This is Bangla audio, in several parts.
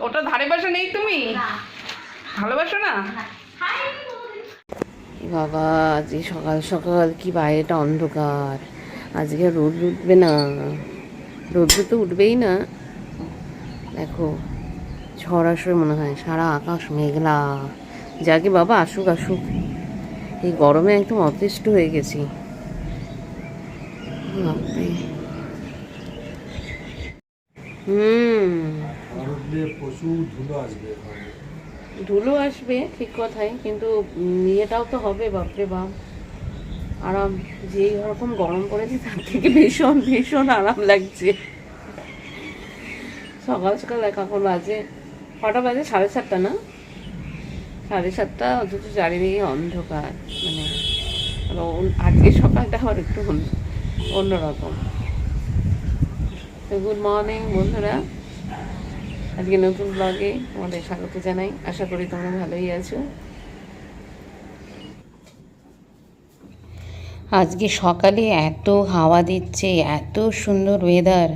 ওটা ধারে পাশে নেই তুমি? ভালোবাসো না? বাবা আজকে সকাল সকাল কি বাইরেটা অন্ধকার। আজকে রোদ উঠবে না। রোদ তো উঠবেই না। দেখো ঝড় আসবে মনে হয়। সারা আকাশ মেঘলা। যাকে বাবা আসুক আসুক। এই গরমে একদম অতিষ্ঠ হয়ে গেছি। বাপরে। হুম। প্রচুর ধুলো আসবে ধুলো আসবে ঠিক কথাই কিন্তু ইয়েটাও তো হবে বাপরে বাপ। আরাম যেই রকম গরম পড়েছে তার থেকে ভীষণ ভীষণ আরাম লাগছে। সকাল সকাল এখন বাজে কটা বাজে? সাড়ে সাতটা না? সাড়ে সাতটা অথচ চারিদিকে অন্ধকার মানে আজকে সকালটা আবার একটু অন্য- অন্যরকম গুড মর্নিং বন্ধুরা। আজকে নতুন ব্লগে তোমাদের স্বাগত জানাই। আশা করি তোমরা ভালোই আছো। আজকে সকালে এত হাওয়া দিচ্ছে, এত সুন্দর ওয়েদার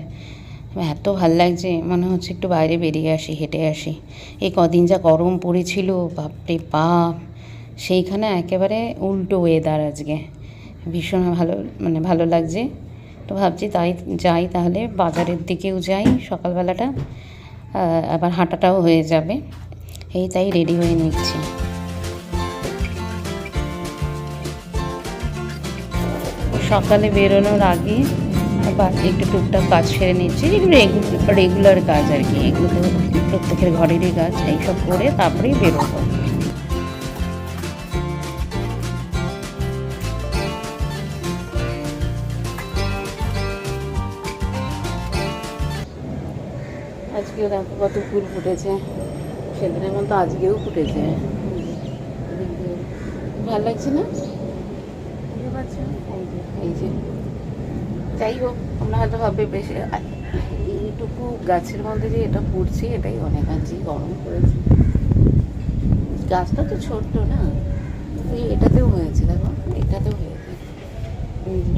এত ভালো লাগছে, মনে হচ্ছে একটু বাইরে বেরিয়ে আসি, হেঁটে আসি। এই কদিন যা গরম পড়েছিল, বাপরে বাপ! সেইখানে একেবারে উল্টো ওয়েদার আজকে। ভীষণ ভালো মানে ভালো লাগছে। তো ভাবছি তাই, যাই তাহলে বাজারের দিকেও যাই সকালবেলাটা। আবার হাঁটাটাও হয়ে যাবে। এই তাই রেডি হয়ে নিচ্ছি। সকালে বেরোনোর আগে একটু টুকটাক কাজ সেরে নিচ্ছি। যেগুলো রেগুলার কাজ আর কি। এগুলো প্রত্যেকের ঘরেরই কাজ, এইসব করে তারপরেই বেরোবো। আজকেও দেখো কত ফুল ফুটেছে? সেদিনের মতো আজকেও ফুটেছে। ভালো লাগছে না? এই যে, যাই হোক, আমরা হয়তো ভাববে বেশি, এইটুকু গাছের মধ্যে যে এটা ফুটছে এটাই অনেক আজকে গরম পড়েছে। গাছটা তো ছোট্ট না এটাতেও হয়েছে, দেখো, এটাতেও হয়েছে।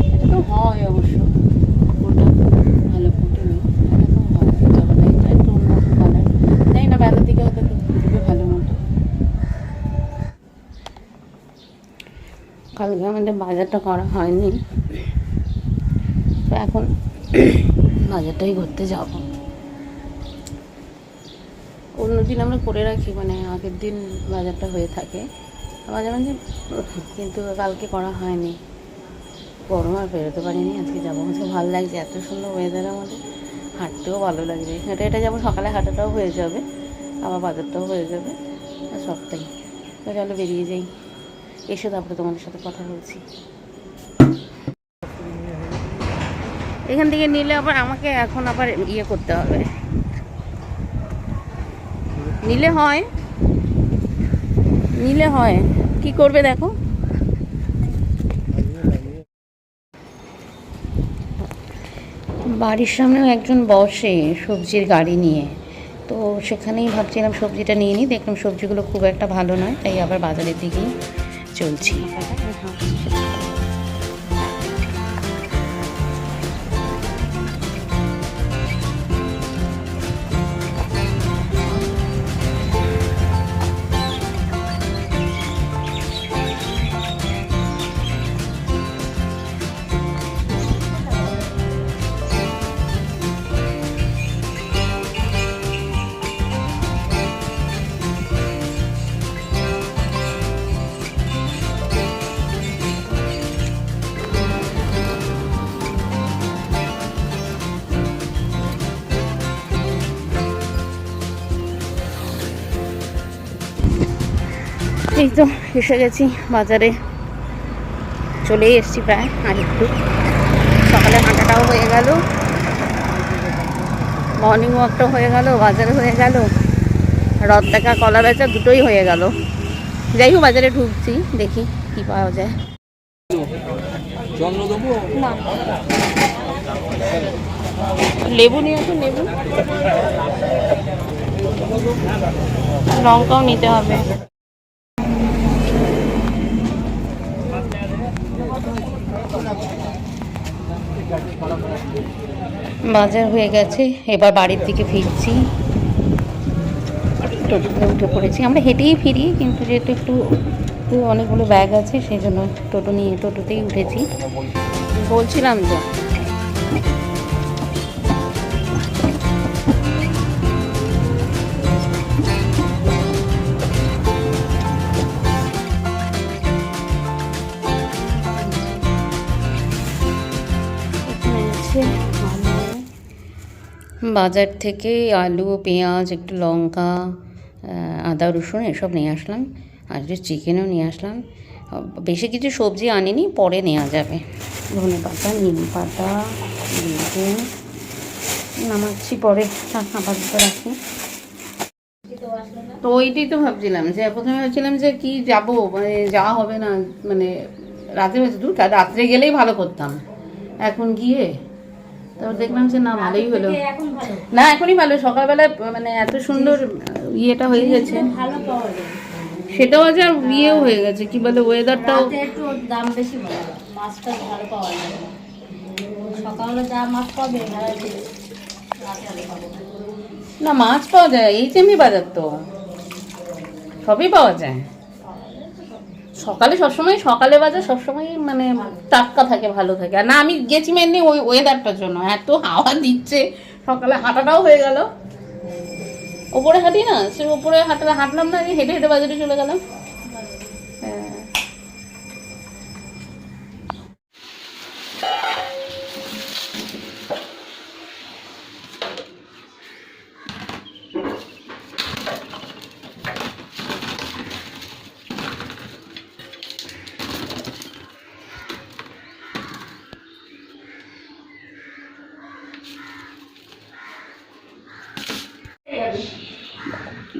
এটা তো হয় অবশ্য ফুলটা ভালো ফুটেনি এটাতেও হয় তবে না এটা একটু অন্যরকম কালার জানি না বেলার দিকে হয়তো একটু ফুটবে ভালো মতো কালকে আমাদের বাজারটা করা হয়নি। তো এখন বাজারটাই ঘুরতে যাব। অন্যদিন আমরা করে রাখি মানে আগের দিন বাজারটা হয়ে থাকে। মাঝে মাঝে, কিন্তু কালকে করা হয়নি। গরম আর বেরোতে পারিনি, আজকে যাব আজকে ভালো লাগছে। এত সুন্দর ওয়েদার আমাদের, হাঁটতেও ভালো লাগবে হেঁটে হেঁটে যেমন সকালে হাঁটাটাও হয়ে যাবে, আবার বাজারটাও হয়ে যাবে সবটাই। তো চলো বেরিয়ে যাই। এসে তারপরে তোমাদের সাথে কথা বলছি। এখান থেকে নিলে আবার আমাকে এখন আবার ইয়ে করতে হবে। নিলে হয়। নিলে হয়। কি করবে দেখো। বাড়ির সামনেও একজন বসে সবজির গাড়ি নিয়ে। তো সেখানেই ভাবছিলাম সবজিটা নিয়ে নিই। দেখলাম সবজিগুলো খুব একটা ভালো নয়, তাই আবার বাজারের দিকেই চলছি এই তো এসে গেছি বাজারে। চলেই এসছি প্রায় আর একটু। সকালে হাঁটাটাও হয়ে গেল। মর্নিং ওয়াকটাও হয়ে গেল বাজারে হয়ে গেল। রথ দেখা কলা বেচা দুটোই হয়ে গেল। যাই হোক বাজারে ঢুকছি দেখি কি পাওয়া যায়। লেবু নিয়ে আসুন লেবু। লঙ্কাও নিতে হবে। বাজার হয়ে গেছে, এবার বাড়ির দিকে ফিরছি। টোটোতে উঠে পড়েছি। আমরা হেঁটেই ফিরি, কিন্তু যেহেতু একটু অনেকগুলো ব্যাগ আছে, সেই জন্য টোটো নিয়ে টোটোতেই উঠেছি। বলছিলাম তো বাজার থেকে আলু, পেঁয়াজ, একটু লঙ্কা আদা, রসুন এসব নিয়ে আসলাম। আর একটু চিকেনও নিয়ে আসলাম। বেশি কিছু সবজি আনিনি, পরে নেওয়া যাবে। ধনে পাতা, নিম পাতা, বেগুন নামাচ্ছি পরে আপাতত রাখি। তো ওইটাই তো ভাবছিলাম যে, প্রথমে ভাবছিলাম যে কি যাব মানে যাওয়া হবে না মানে রাতে হয়েছে দূর রাত্রে গেলেই ভালো করতাম। এখন গিয়ে তারপর দেখলাম যে না ভালোই হলো। না এখনই ভালো। সকালবেলা মানে এত সুন্দর ইয়েটা হয়ে গেছে। ভালো পাওয়া যায়। সেটাও আজ আর ইয়েও হয়ে গেছে কি বলে ওয়েদারটাও একটু দাম বেশি মাছটা ভালো পাওয়া যায়। সকালে যা মাছ পাবে। না মাছ পাওয়া যায় এই চেমি বাজার তো। সবই পাওয়া যায়। সকালে সবসময়, সকালে বাজার সবসময় মানে টাটকা থাকে, ভালো থাকে। আর না, আমি গেছি মেনলি ওই ওয়েদারটার জন্য। এত হাওয়া দিচ্ছে, সকালে হাঁটাটাও হয়ে গেল। ওপরে হাঁটি না, সে ওপরে হাঁটা হাঁটলাম না আমি হেঁটে হেঁটে বাজারে চলে গেলাম।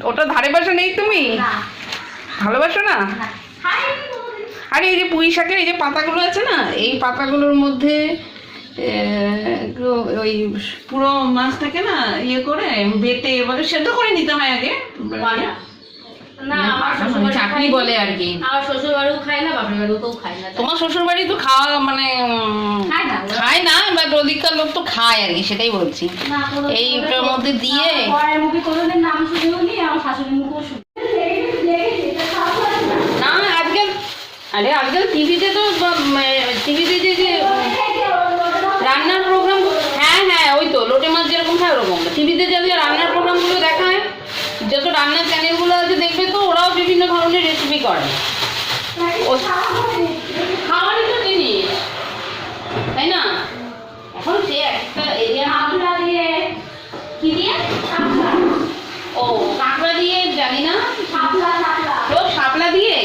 ওটা ধারে পাশে নেই তুমি? ভালোবাসো না? আরে এই যে পুঁই শাকের এই যে পাতাগুলো আছে না এই পাতাগুলোর মধ্যে ওই পুরো মাছটাকে না ইয়ে করে বেটে এবারে সেদ্ধ করে নিতে হয় আগে না আমার পাতা শ্বশুর মানে চাটনি বলে আর কি। আমার শ্বশুর বাড়িও খায় না বাপের বাড়িও খায় না। তোমার শ্বশুর বাড়ি তো খাওয়া মানে খায় না বাট ওদিককার লোক তো খায় আর কি সেটাই বলছি। এইটার মধ্যে দিয়ে মুখে কোনোদিন নাম শুনেও আমার শাশুড়ির মুখেও শুনি না আজকাল আরে আজকাল টিভিতে তো টিভিতে যে যে রান্নার প্রোগ্রাম হ্যাঁ হ্যাঁ ওই তো লোটে মাছ যেরকম খায় ওরকম। টিভিতে যে রান্নার প্রোগ্রামগুলো দেখায় যত রান্নার চ্যানেলগুলো আছে দেখবে তো ওরাও বিভিন্ন ধরনের রেসিপি করে। ও- খাওয়ারই তো জিনিস তাই না? এখন সে একটা এরিয়া দিয়ে কি দিয়ে? ও কাঁকড়া দিয়ে জানি না। শাপলা শাপলা। ও শাপলা দিয়ে?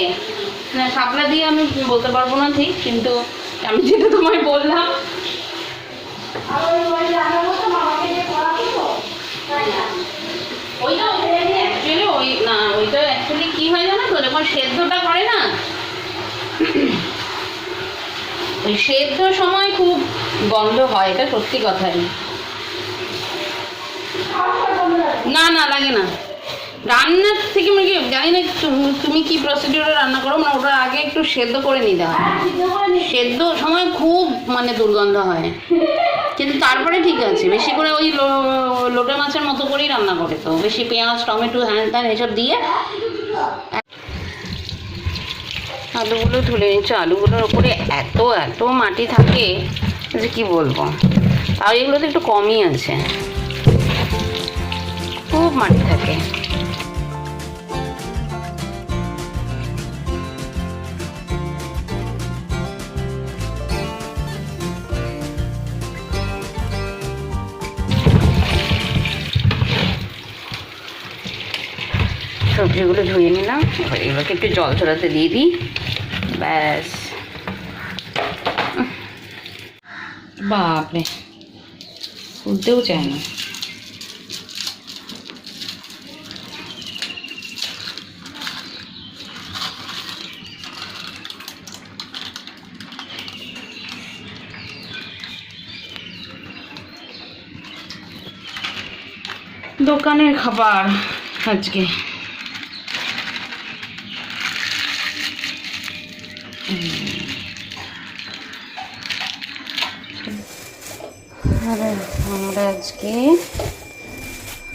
না শাপলা দিয়ে আমি বলতে পারব না ঠিক কিন্তু আমি যেটা তোমায় বললাম আর ওই ওই রান্নার মতো মামাকে দিয়ে করাবো তো তাই না ওইটা অ্যাকচুয়ালি ওই না ওইটা অ্যাকচুয়ালি কি হয় জানো তো? যখন সেদ্ধটা করে না, ওই সেদ্ধ সময় খুব গন্ধ হয়, এটা সত্যি কথাই না না, লাগে না। রান্নার থেকে মানে জানি না তুমি- কি প্রসিডিউরে রান্না করো? মানে ওটা আগে একটু সেদ্ধ করে নিতে হয় সিদ্ধ সময় খুব মানে দুর্গন্ধ হয়। কিন্তু তারপরে ঠিক আছে। বেশি করে ওই লোটে মাছের মতো করেই রান্না করে তো। বেশি পেঁয়াজ, টমেটো, হ্যান ত্যান এসব দিয়ে আলুগুলো তুলে নিচ্ছ। আলুগুলোর ওপরে এত এত মাটি থাকে যে কি বলব? তাও এগুলো তো একটু কমই আছে। খুব মাটি থাকে। সবজিগুলো ধুয়ে নিলাম। এবার এগুলোকে একটু জল ছড়াতে দিয়ে দিই। ব্যাস। বাপরে। খুলতেও চায় না। দোকানের খাবার আজকে। আমরা আজকে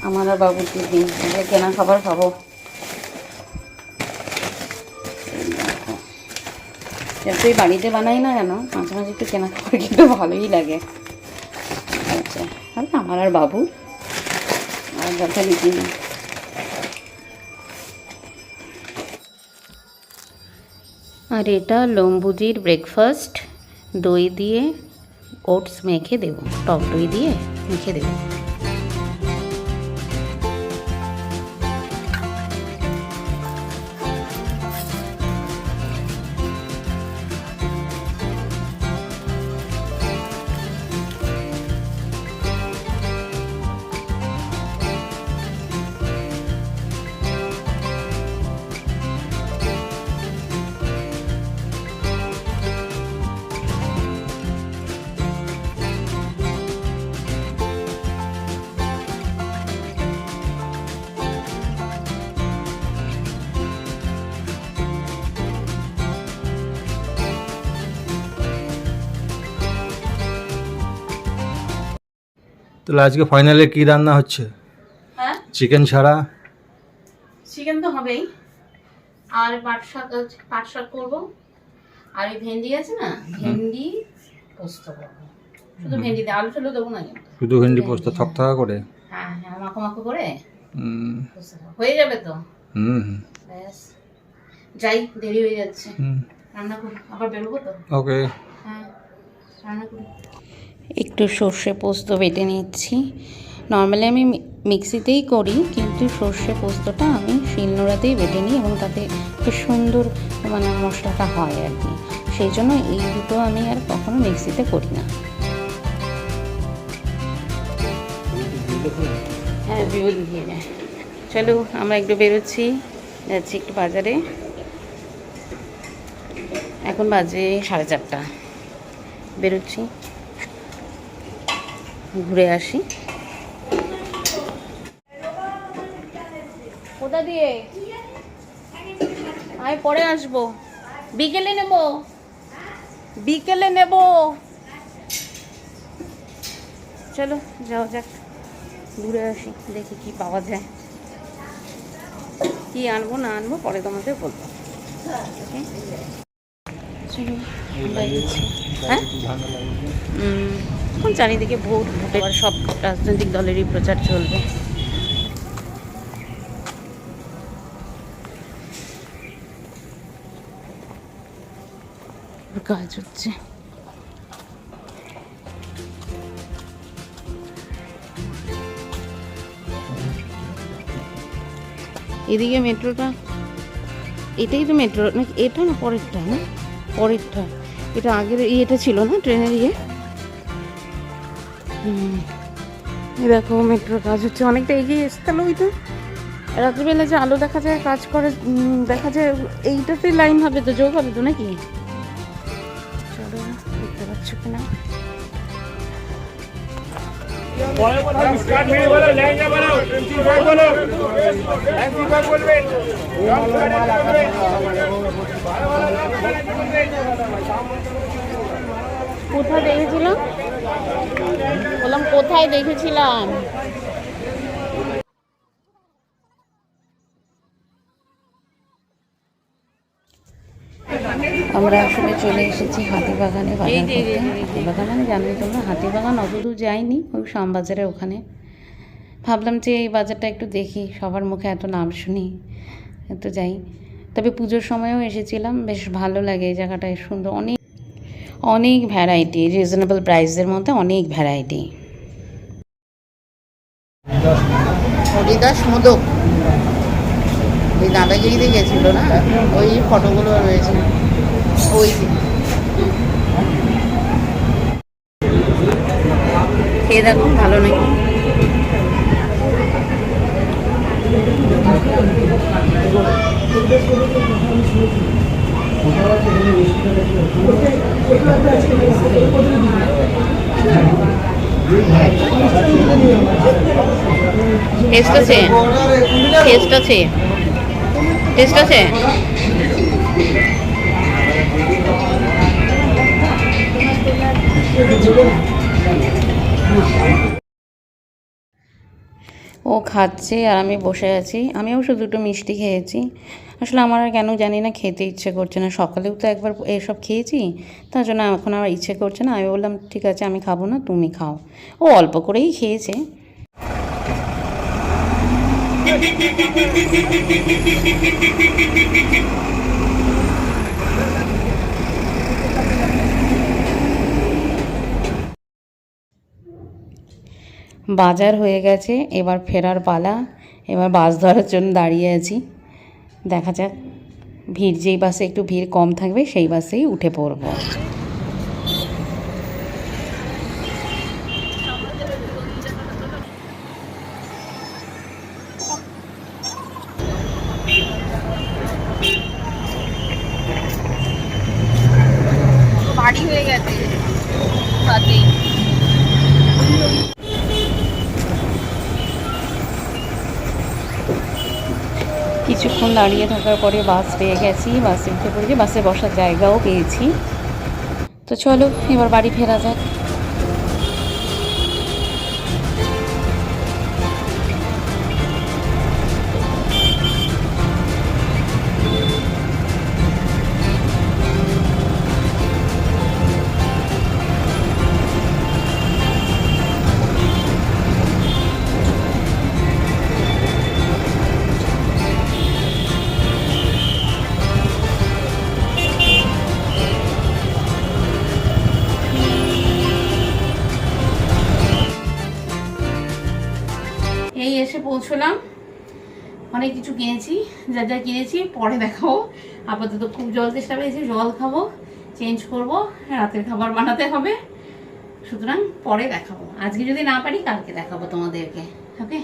আমার বাবুর দিন। আমরা কেনা খাবার খাব। যতই বাড়িতে বানাই না কেন? মাঝে মাঝে একটু কেনা খাবার খেতে ভালোই লাগে। আচ্ছা আমার আর বাবু। আর যথারীতি আর এটা লম্বুজির ব্রেকফাস্ট দই দিয়ে ওটস মেখে দেবো। টক দই দিয়ে। মেখে দেবো তাহলে আজকে ফাইনালে কি রান্না হচ্ছে? হ্যাঁ? চিকেন ছাড়া? চিকেন তো হবেই। আর পাট শাক পাট শাক করব। আর এই ভেন্ডি আছে না? ভেন্ডি পোস্ত করব। শুধু ভেন্ডি দিয়ে আলু টালু দেবো না শুধু ভেন্ডি পোস্ত থক থকথকা করে? হ্যাঁ হ্যাঁ মাখো মাখো করে। হুম। হয়ে যাবে তো? হুম। হুম, ব্যাস। যাই দেরি হয়ে যাচ্ছে। হুম। রান্না করি। আবার বেরোবো তো? ওকে হ্যাঁ রান্না করি। একটু সর্ষে পোস্ত বেটে নিচ্ছি। নর্মালি আমি মিক্সিতেই করি, কিন্তু সর্ষে পোস্তটা আমি শিলনোড়াতেই বেটে নিই এবং তাতে খুব সুন্দর মানে মশলাটা হয় আর কি। সেই জন্য এই দুটো আমি আর কখনো মিক্সিতে করি না। হ্যাঁ চলো আমরা একটু বেরোচ্ছি, যাচ্ছি একটু বাজারে। এখন বাজে সাড়ে চারটা। বেরোচ্ছি। ঘুরে আসি। কোথা দিয়ে? আমি পরে আসব। বিকেলে নেব। বিকেলে নেব। চলো যাও যাক। ঘুরে আসি দেখি কি পাওয়া যায়। কি আনব না আনব পরে তোমাকে বলব। চলো হ্যাঁ এখন চারিদিকে ভোট ভোটে সব রাজনৈতিক দলেরই প্রচার চলবে। কাজ হচ্ছে। এদিকে মেট্রোটা, এটাই তো মেট্রো, নাকি এটা না পরেরটা না? পরেরটা। এটা আগের ইয়েটা ছিল না, ট্রেনের ইয়ে? দেখো, মেট্রোর কাজ হচ্ছে। অনেকটা এগিয়ে এসে তাহলে ওই তো। রাত্রিবেলা যে আলো দেখা যায়, কাজ করে দেখা যায় এইটাতে লাইন হবে তো, যোগ হবে তো নাকি? চলো, দেখতে পাচ্ছ কিনা। কোথায় দেখেছিলাম বললাম কোথায় দেখেছিলাম? আমরা আসলে চলে এসেছি হাতিবাগানে হাতিবাগান মানে জানবে তোমরা হাতিবাগান অত দূর যাইনি ওই শ্যামবাজারের ওখানে। ভাবলাম যে এই বাজারটা একটু দেখি সবার মুখে এত নাম শুনি এত যাই। তবে পুজোর সময়ও এসেছিলাম বেশ ভালো লাগে এই জায়গাটা সুন্দর। অনেক অনেক ভ্যারাইটি রিজনেবল প্রাইসের মধ্যে অনেক ভ্যারাইটি হরিদাস মোদক ওই দাদাগিরিতে গেছিল না? ওই ফটোগুলো রয়েছে। ওই খেয়ে দেখুন ভালো নাকি? টেস্ট আছে? টেস্ট আছে? টেস্ট আছে? ও খাচ্ছে আর আমি বসে আছি। আমি অবশ্য দুটো মিষ্টি খেয়েছি। আসলে আমার আর কেন জানি না খেতে ইচ্ছে করছে না। সকালেও তো একবার এসব খেয়েছি, তার জন্য এখন আমার ইচ্ছে করছে না। আমি বললাম, ঠিক আছে, আমি খাব না, তুমি খাও। ও অল্প করেই খেয়েছে। বাজার হয়ে গেছে, এবার ফেরার পালা, এবার বাস ধরার জন্য দাঁড়িয়ে আছি। দেখা যাক, ভিড় যেই বাসে একটু ভিড় কম থাকবে, সেই বাসেই উঠে পড়ব। কিছুক্ষণ দাঁড়িয়ে থাকার পরে বাস পেয়ে গেছি, বাসে উঠে পড়েছি বাসে বসার জায়গাও পেয়েছি। তো চলো, এবার বাড়ি ফেরা যাক। পৌঁছলাম অনেক কিছু কিনেছি, যা যা কিনেছি, পরে দেখাবো। আপাতত খুব জল চেষ্টা পেয়েছি, জল খাব চেঞ্জ করব, রাতের খাবার বানাতে হবে। সুতরাং পরে দেখাবো। আজকে যদি না পারি, কালকে দেখাবো তোমাদেরকে ওকে